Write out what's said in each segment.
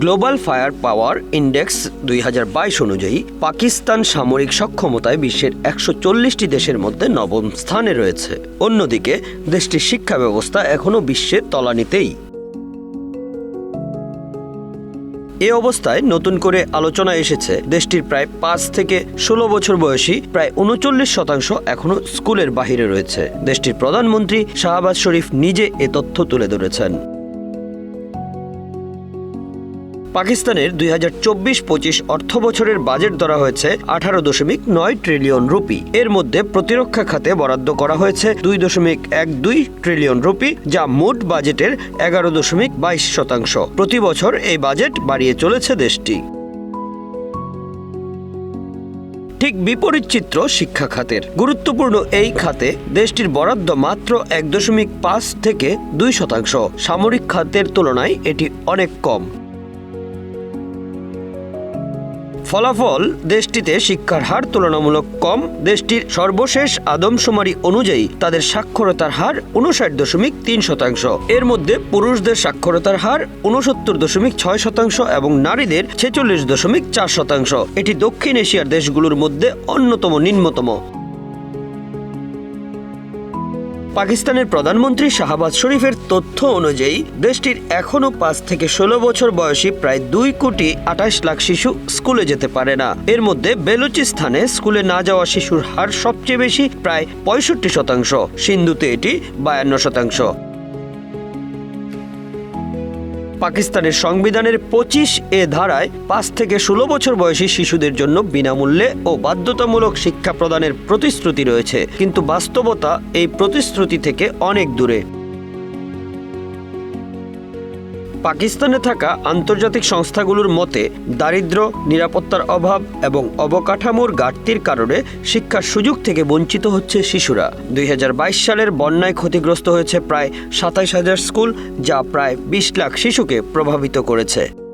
Global fire পাওয়ার index দুই হাজার বাইশ অনুযায়ী পাকিস্তান সামরিক সক্ষমতায় বিশ্বের একশো চল্লিশটি দেশের মধ্যে নবম স্থানে রয়েছে। অন্যদিকে, দেশটির শিক্ষা ব্যবস্থা এখনও বিশ্বের তলানিতেই। এ অবস্থায় নতুন করে আলোচনা এসেছে, দেশটির প্রায় পাঁচ থেকে ষোলো বছর বয়সী প্রায় উনচল্লিশ শতাংশ এখনও স্কুলের বাহিরে রয়েছে। দেশটির প্রধানমন্ত্রী শাহবাজ শরীফ নিজে এ তথ্য তুলে ধরেছেন। পাকিস্তানের দুই হাজার চব্বিশ পঁচিশ অর্থ বছরের বাজেট ধরা হয়েছে আঠারো দশমিক নয় ট্রিলিয়ন রুপি। এর মধ্যে প্রতিরক্ষা খাতে বরাদ্দ করা হয়েছে দুই দশমিক এক দুই ট্রিলিয়ন রুপি, যা মোট বাজেটের এগারো দশমিক বাইশ শতাংশ। প্রতি বছর এই বাজেট বাড়িয়ে চলেছে দেশটি। ঠিক বিপরীত চিত্র শিক্ষা খাতের। গুরুত্বপূর্ণ এই খাতে দেশটির বরাদ্দ মাত্র এক দশমিক পাঁচ থেকে দুই শতাংশ। সামরিক খাতের তুলনায় এটি অনেক কম। ফলাফল দেশটিতে শিক্ষার হার তুলনামূলক কম। দেশটির সর্বশেষ আদমশুমারি অনুযায়ী তাদের সাক্ষরতার হার উনষাট দশমিক তিন শতাংশ। এর মধ্যে পুরুষদের সাক্ষরতার হার উনসত্তর দশমিক ছয় শতাংশ এবং নারীদের ছেচল্লিশ দশমিক চার শতাংশ। এটি দক্ষিণ এশিয়ার দেশগুলোর মধ্যে অন্যতম নিম্নতম। পাকিস্তানের প্রধানমন্ত্রী শাহবাজ শরীফের তথ্য অনুযায়ী, দেশটির এখনও পাঁচ থেকে ষোলো বছর বয়সী প্রায় দুই কোটি আঠাশ লাখ শিশু স্কুলে যেতে পারে না। এর মধ্যে বেলুচিস্তানে স্কুলে না যাওয়া শিশুর হার সবচেয়ে বেশি, প্রায় পঁয়ষট্টি শতাংশ। সিন্ধুতে এটি বায়ান্ন শতাংশ। পাকিস্তানের সংবিধানের পঁচিশ এ ধারায় পাঁচ থেকে ষোলো বছর বয়সী শিশুদের জন্য বিনামূল্যে ও বাধ্যতামূলক শিক্ষা প্রদানের প্রতিশ্রুতি রয়েছে। কিন্তু বাস্তবতা এই প্রতিশ্রুতি থেকে অনেক দূরে। পাকিস্তানে থাকা আন্তর্জাতিক সংস্থাগুলোর মতে, দারিদ্র, নিরাপত্তার অভাব এবং অবকাঠামোর ঘাটতির কারণে শিক্ষার সুযোগ থেকে বঞ্চিত হচ্ছে শিশুরা। দুই হাজার বাইশ সালের বন্যায় ক্ষতিগ্রস্ত হয়েছে প্রায় সাতাইশ হাজার স্কুল, যা প্রায় বিশ লাখ শিশুকে প্রভাবিত করেছে।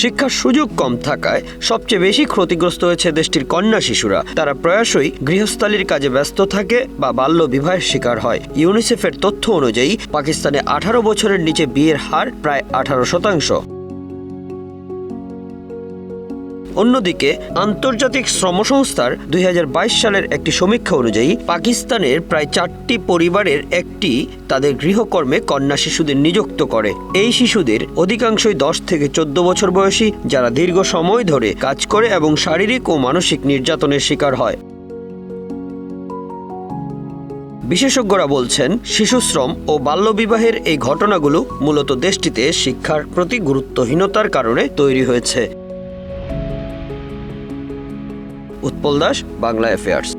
শিক্ষার সুযোগ কম থাকায় সবচেয়ে বেশি ক্ষতিগ্রস্ত হয়েছে দেশটির কন্যা শিশুরা। তারা প্রায়শই গৃহস্থালির কাজে ব্যস্ত থাকে বা বাল্য বিবাহের শিকার হয়। ইউনিসেফের তথ্য অনুযায়ী, পাকিস্তানে আঠারো বছরের নিচে বিয়ের হার প্রায় আঠারো শতাংশ। অন্যদিকে, আন্তর্জাতিক শ্রম সংস্থার দুই হাজার বাইশ সালের একটি সমীক্ষা অনুযায়ী পাকিস্তানের প্রায় চারটি পরিবারের একটি তাদের গৃহকর্মে কন্যা শিশুদের নিযুক্ত করে। এই শিশুদের অধিকাংশই দশ থেকে চোদ্দ বছর বয়সী, যারা দীর্ঘ সময় ধরে কাজ করে এবং শারীরিক ও মানসিক নির্যাতনের শিকার হয়। বিশেষজ্ঞরা বলছেন, শিশুশ্রম ও বাল্যবিবাহের এই ঘটনাগুলো মূলত দেশটিতে শিক্ষার প্রতি গুরুত্বহীনতার কারণে তৈরি হয়েছে। উৎপল দাস বাংলা অ্যাফেয়ার্স